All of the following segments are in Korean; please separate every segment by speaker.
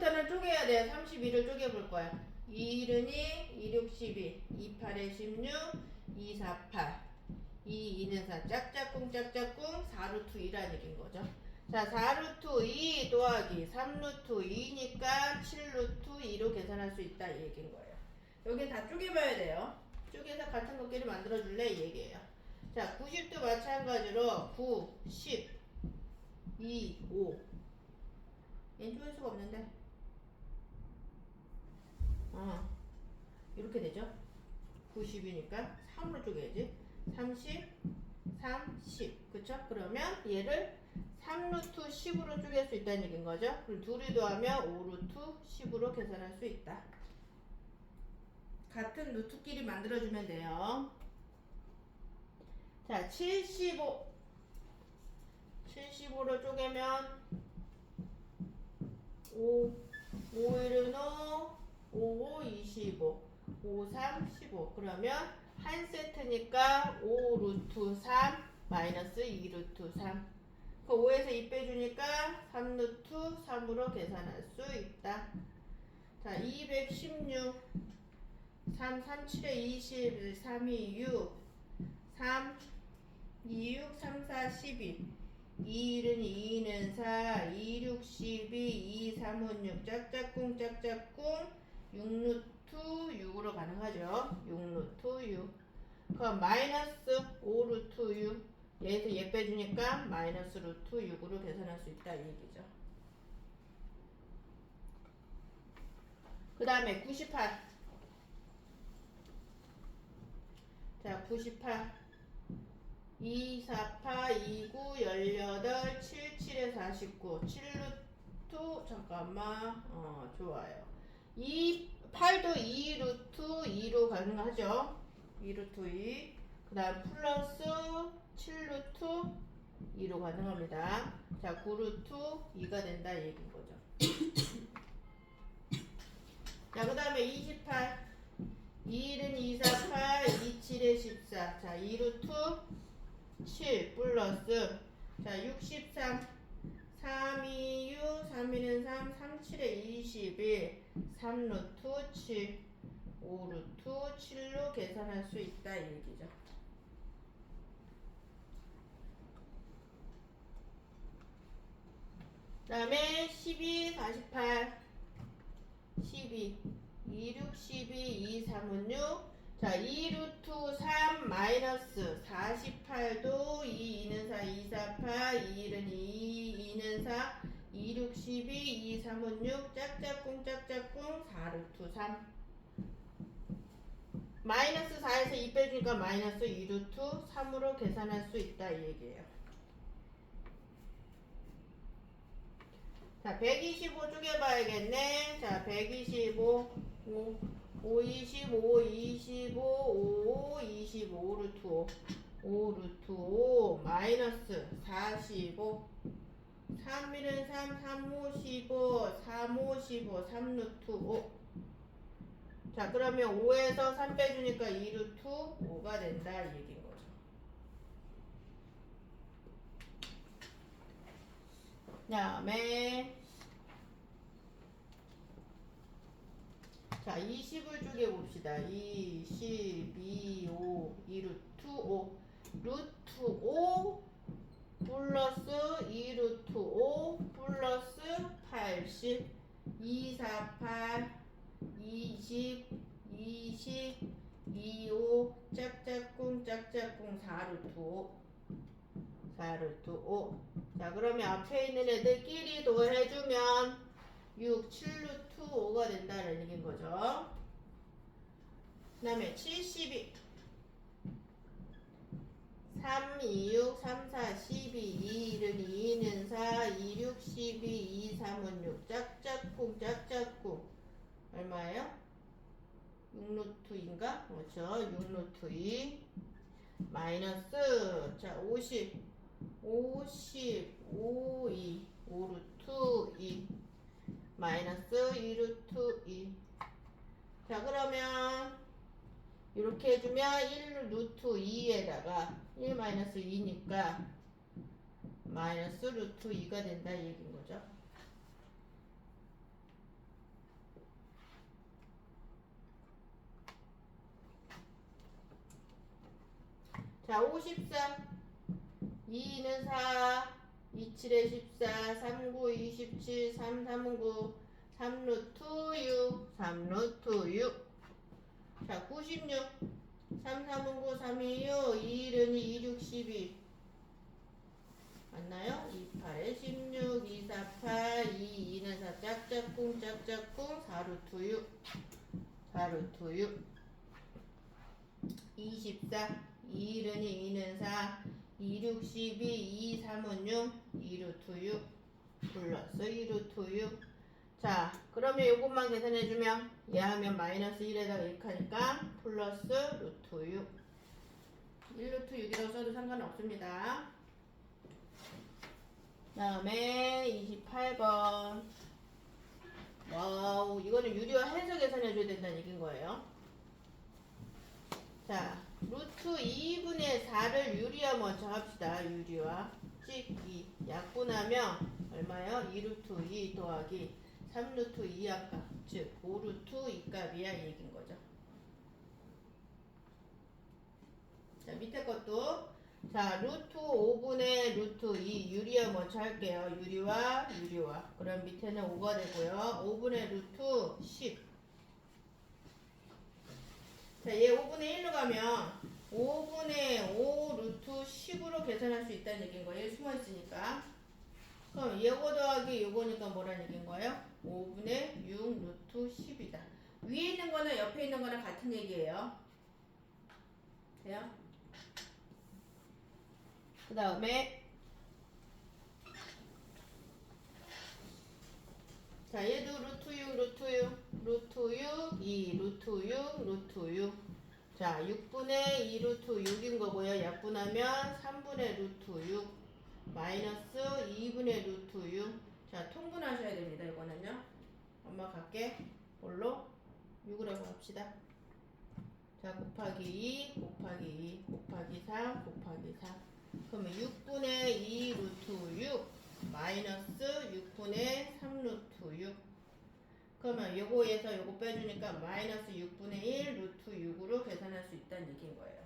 Speaker 1: 지금부터는 쪼개야 돼. 32를 쪼개볼 거야. 2 1은 2, 2 6 12, 2 8에 16, 2 4 8, 2 2는 4, 짝짝꿍 짝짝꿍 4루트 2라는 얘기인 거죠. 자, 4루트 2 더하기 3루트 2니까 7루트 2로 계산할 수 있다 이 얘기인 거예요. 여긴 다 쪼개봐야 돼요. 쪼개서 같은 것끼리 만들어줄래 이 얘기예요. 자, 90도 마찬가지로 9, 10, 2, 5. 얘는 쪼갤 수가 없는데. 어, 이렇게 되죠. 90이니까 3으로 쪼개야지. 30, 3, 10. 그쵸? 그러면 얘를 3루트 10으로 쪼갤 수 있다는 얘기인 거죠. 그럼 둘이 더하면 5루트 10으로 계산할 수 있다. 같은 루트끼리 만들어주면 돼요. 자, 75. 75로 쪼개면 5, 5 1은 5, 5, 5, 25, 5, 3, 15. 그러면 한 세트니까 5 루트 3 마이너스 2 루트 3. 그 5에서 2 빼주니까 3 루트 3으로 계산할 수 있다. 자, 216. 3, 3, 7에 20, 3, 2, 6, 3, 2, 6, 3, 4, 12. 2, 1은 2는 4, 2, 6, 12, 2, 3은 6, 짝짝꿍, 짝짝꿍, 6루트 6으로 가능하죠. 6루트 6. 그럼 마이너스 5루트 6. 얘에서 얘 빼주니까 마이너스 루트 6으로 계산할 수 있다 이 얘기죠. 그 다음에 98. 자, 98. 2, 4, 8, 2, 9, 18, 7, 7에 49. 7루트, 잠깐만, 어, 좋아요. 2, 8도 2루트 2로 가능하죠. 2루트 2. 그 다음 플러스 7루트 2로 가능합니다. 자, 9루트 2가 된다 이 얘기인 거죠. 자, 그 다음에 28. 2는 2, 4, 8, 2, 7에 14. 자, 2루트 7 플러스 자, 63. 3, 2, 6, 3, 2는 3, 3, 7에 21. 3루트 7. 5루트 7로 계산할 수 있다 이 얘기죠. 그 다음에 12, 48, 12, 2, 6, 12, 2, 3은 6. 자, 2 루트 3 마이너스 48도 2, 2는 4, 2, 4, 8, 2, 1은 2, 2는 4, 2, 6, 12, 2, 3은 6, 짝짝꿍, 짝짝꿍, 4 루트 3. 마이너스 4에서 2 빼주니까 마이너스 2 루트 3으로 계산할 수 있다 이 얘기예요. 자, 125 쪼개봐야겠네. 자, 125, 5, 5, 25, 25, 5, 25 루트 5, 5 루트 5, 마이너스 45, 3, 1은 3, 3, 5, 15, 3, 5, 15, 3 루트 5. 자, 그러면 5에서 3 빼주니까 2 루트 5가 된다, 이 얘기인 거죠. 다음에 자 20을 쪼개 봅시다. 20, 2, 5, 2 루트 5 루트 5 플러스 2 루트 5 플러스 80 2, 4, 8 20, 20 2, 5 짝짝꿍 짝짝꿍. 4 루트 5 4 루트 5. 자, 그러면 앞에 있는 애들끼리 도해주면 6, 7루트 5가 된다는 얘기인 거죠. 그 다음에 72. 3, 2, 6, 3, 4, 12, 2, 1은 2는 4, 2, 6, 12, 2, 3은 6. 짝짝꿍, 짝짝꿍. 얼마예요? 6루트인가? 그렇죠. 6루트 2. 마이너스, 자, 50. 50, 5, 2, 5루트 2, 마이너스 2루트 2. 자, 그러면 이렇게 해주면 1루트 2에다가 1 마이너스 2니까 마이너스 루트 2가 된다 이 얘기인 거죠. 자, 53. 2는 4. 2, 7에 14. 3, 9, 27. 3, 3은 9. 3 루트 6. 3 루트 6. 자, 96. 3, 3은 9. 3, 2, 6. 2, 1은 2, 2, 6, 12. 맞나요? 2, 8에 16. 2, 4, 8. 2, 2는 4. 짝짝꿍, 짝짝꿍. 4 루트 6. 4 루트 6. 24. 2, 1은 2, 2는 4. 2, 6, 12. 2, 3은 6. 2 루트 6. 플러스 2 루트 6. 자, 그러면 요것만 계산해주면 얘 하면 마이너스 1에다가 이렇게 하니까 플러스 루트 6. 1 루트 6이라고 써도 상관없습니다. 다음에 28번. 와우, 이거는 유리화 해서 계산해줘야 된다는 얘기인 거예요. 자, 루트 2분의 4를 유리화 먼저 합시다. 유리화. 찍기. 약분하면 얼마요? 2루트 2 더하기 3루트 2의 값. 즉, 5루트 2값이야. 이 얘기인 거죠. 자, 밑에 것도. 자, 루트 5분의 루트 2 유리화 먼저 할게요. 유리화, 유리화. 그럼 밑에는 5가 되고요. 5분의 루트 10. 자, 얘 5분의 1로 가면 5분의 5 루트 10으로 계산할 수 있다는 얘기인 거예요. 얘 숨어 있으니까. 그럼 이거 더하기 요거니까 뭐라는 얘기인 거예요? 5분의 6 루트 10이다. 위에 있는 거는 옆에 있는 거랑 같은 얘기예요. 돼요? 그 다음에 자 얘도 루트 6 루트 6 루트 6 2 루트 6 루트 6 자, 6분의 2 루트 6인 거고요. 약분하면 3분의 루트 6 마이너스 2분의 루트 6. 자, 통분하셔야 됩니다. 이거는요. 엄마 갈게. 뭘로? 6이라고 합시다. 자, 곱하기 2, 곱하기 2, 곱하기 3, 곱하기 4. 그러면 6분의 2 루트 6 마이너스 6분의 3 루트 6. 그러면 요거에서 요거 빼주니까 마이너스 6분의 1 루트 6으로 계산할 수 있다는 얘기인 거예요.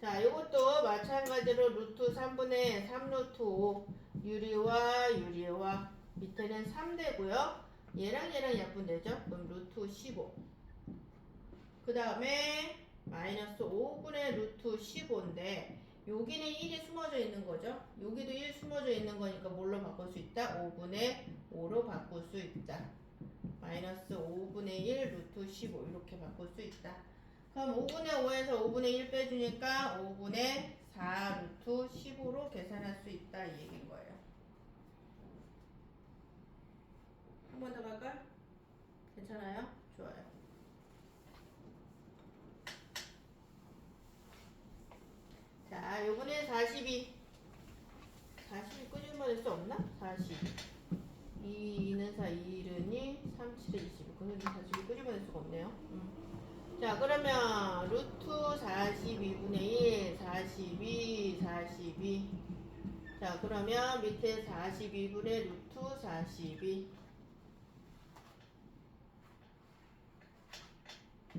Speaker 1: 자, 요것도 마찬가지로 루트 3분의 3 루트 5 유리와 유리와 밑에는 3되고요. 얘랑 얘랑 약분되죠? 그럼 루트 15. 그 다음에 마이너스 5분의 루트 15인데 여기는 1이 숨어져 있는 거죠. 여기도 1 숨어져 있는 거니까 뭘로 바꿀 수 있다? 5분의 5로 바꿀 수 있다. 마이너스 5분의 1 루트 15 이렇게 바꿀 수 있다. 그럼 5분의 5에서 5분의 1 빼주니까 5분의 4 루트 15로 계산할 수 있다 이 얘기인 거예요. 한 번 더 갈까? 괜찮아요? 좋아요. 자, 요번에 42. 42 끄집어낼 수 없나? 42. 2, 2는 4, 2는 2, 3, 7에 22. 그럼 42 끄집어낼 수가 없네요. 음. 자, 그러면 루트 42분의 1, 42, 42. 자, 그러면 밑에 42분의 루트 42.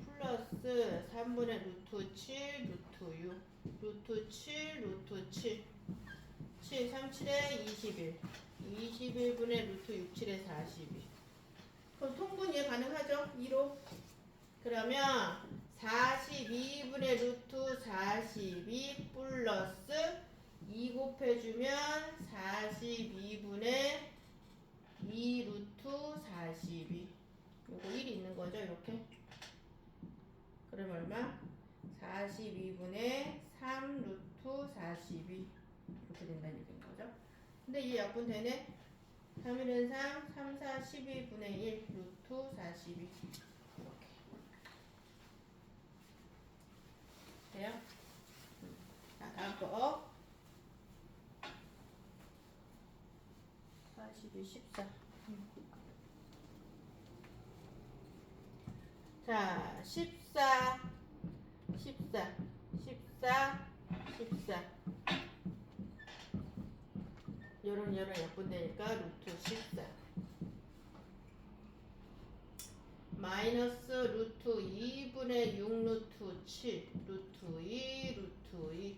Speaker 1: 플러스 3분의 루트 7, 루트 6. 루트 7, 루트 7. 7, 3, 7에 21. 21분의 루트 6, 7에 42. 그럼 통분 이해 가능하죠? 2로. 그러면 42분의 루트 42 플러스 2 곱해주면 42분의 2 루트 42. 요거 1이 있는 거죠? 이렇게. 그럼 얼마? 42분의 3 루트 42 이렇게 된다는 얘기인 거죠. 근데 이 약분 되네. 3일은 3, 3, 4, 12분의 1 루트 42 이렇게 돼요? 음. 자 다음 거 42, 14 음. 자, 14, 14, 14, 14. 요런 요런 약분되니까 루트 14. 마이너스 루트 2분의 6 루트 7 루트 2 루트 2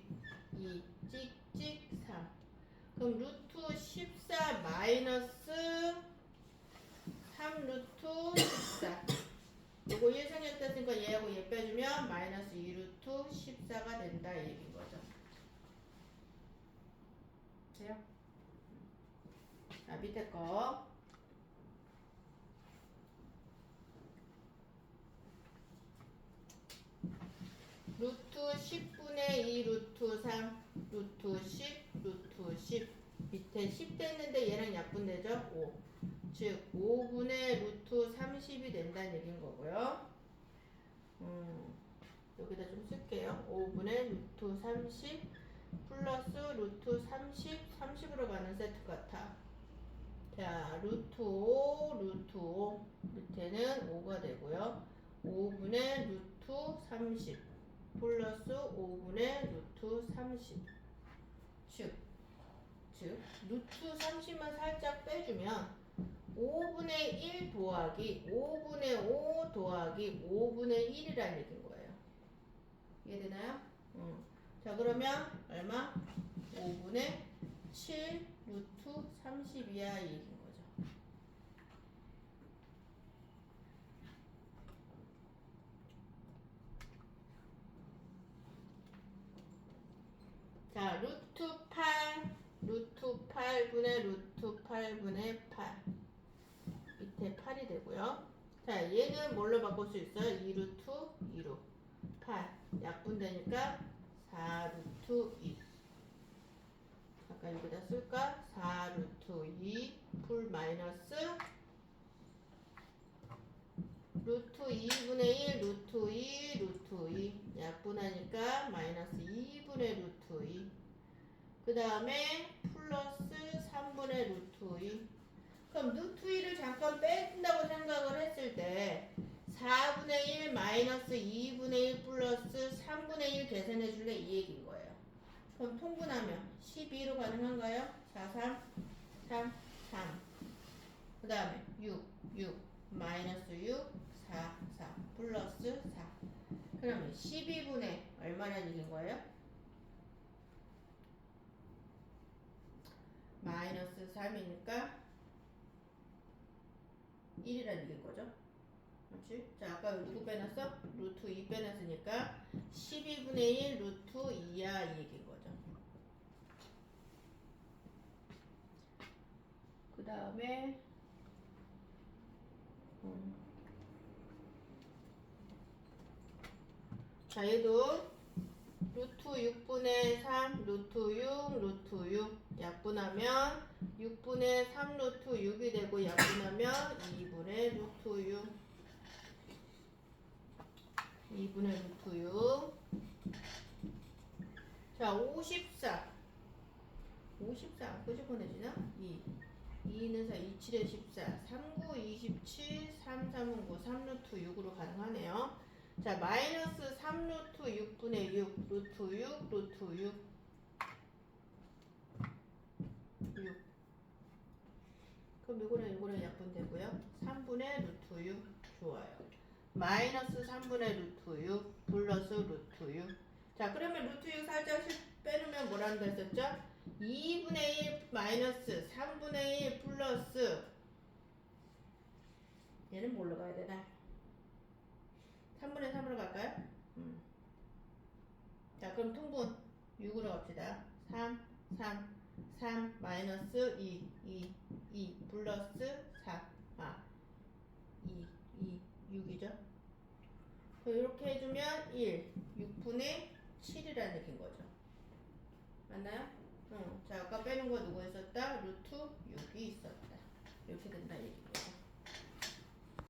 Speaker 1: 2 찍찍 3 그럼 루트 14 마이너스 3 루트 14 요거 예상했다 했으니까 얘하고 얘 빼주면 마이너스 2 루트 14가 된다 이 얘기인 거죠 돼요? 자 밑에 거 루트 10분의 2 루트 3 루트 10 루트 10 밑에 10 됐는데 얘랑 약분되죠? 5. 즉 5분의 루트 30이 된다는 얘기인 거고요. 음, 여기다 좀 쓸게요. 5분의 루트 30 플러스 루트 30 30으로 가는 세트 같아. 자 루트 5 루트 5 밑에는 5가 되고요. 5분의 루트 30 플러스 5분의 루트 30 즉, 즉 루트 30만 살짝 빼주면 5분의 1 더하기 5분의 5 더하기 5분의 1이라는 얘기인 거예요. 이해되나요? 응. 자 그러면 얼마? 5분의 7 루트 30이야 이 얘기인 거죠. 자 루트 8 루트 8분의 루트 8분의 8 밑에 8이 되고요. 자, 얘는 뭘로 바꿀 수 있어요? 2루트 2로 8 약분되니까 4루트 2 잠깐 여기다 쓸까? 4루트 2 풀 마이너스 루트 2분의 1 루트 2 루트 2 약분하니까 마이너스 2분의 루트 2그 다음에 플러스 3분의 루트 2 그럼 루트 2를 잠깐 뺀다고 생각을 했을 때 4분의 1 마이너스 2분의 1 플러스 3분의 1 계산해 줄래 이 얘기인 거예요. 그럼 통분하면 12로 가능한가요? 4, 3, 3, 3. 그 다음에 6, 6, 마이너스 6, 4, 4, 플러스 4. 그러면 12분의 얼마나 얘기인 거예요? 마이너스 3이니까 1이라는 얘기인 거죠. 그렇지? 자, 아까 누구 빼놨어? 루트 2 빼놨으니까 12분의 1 루트 2야 이 얘기인 거죠. 그 다음에 음. 자, 얘도 루트 6분의 3 루트 6 루트 6 약분하면 6분의 3 루트 6이 되고 약분하면 2분의 루트 6 2분의 루트 6 자, 54 54 그지 보내지나? 2 2는 4 2, 7에 14 3, 9, 27 3, 3은 9 3 루트 6으로 가능하네요. 자, 마이너스 3 루트 6분의 6 루트 6 루트 6 6 그럼 이거랑 이거랑 약분되고요 3분의 루트 6 좋아요 마이너스 3분의 루트 6 플러스 루트 6 자, 그러면 루트 6 살짝 빼놓으면 뭐라는 했었죠? 2분의 1 마이너스 3분의 1 플러스 얘는 뭘로 가야 되나? 3분의 3으로 갈까요? 음. 자, 그럼 통분 6으로 갑시다. 3, 3, 3 마이너스 2, 2, 2 플러스 4, 아, 2, 2, 6이죠. 이렇게 해주면 1, 6분의 7이라는 얘기인 거죠. 맞나요? 응. 자, 아까 빼는 거 누구 있었다? 루트 6이 있었다. 이렇게 된다 거죠.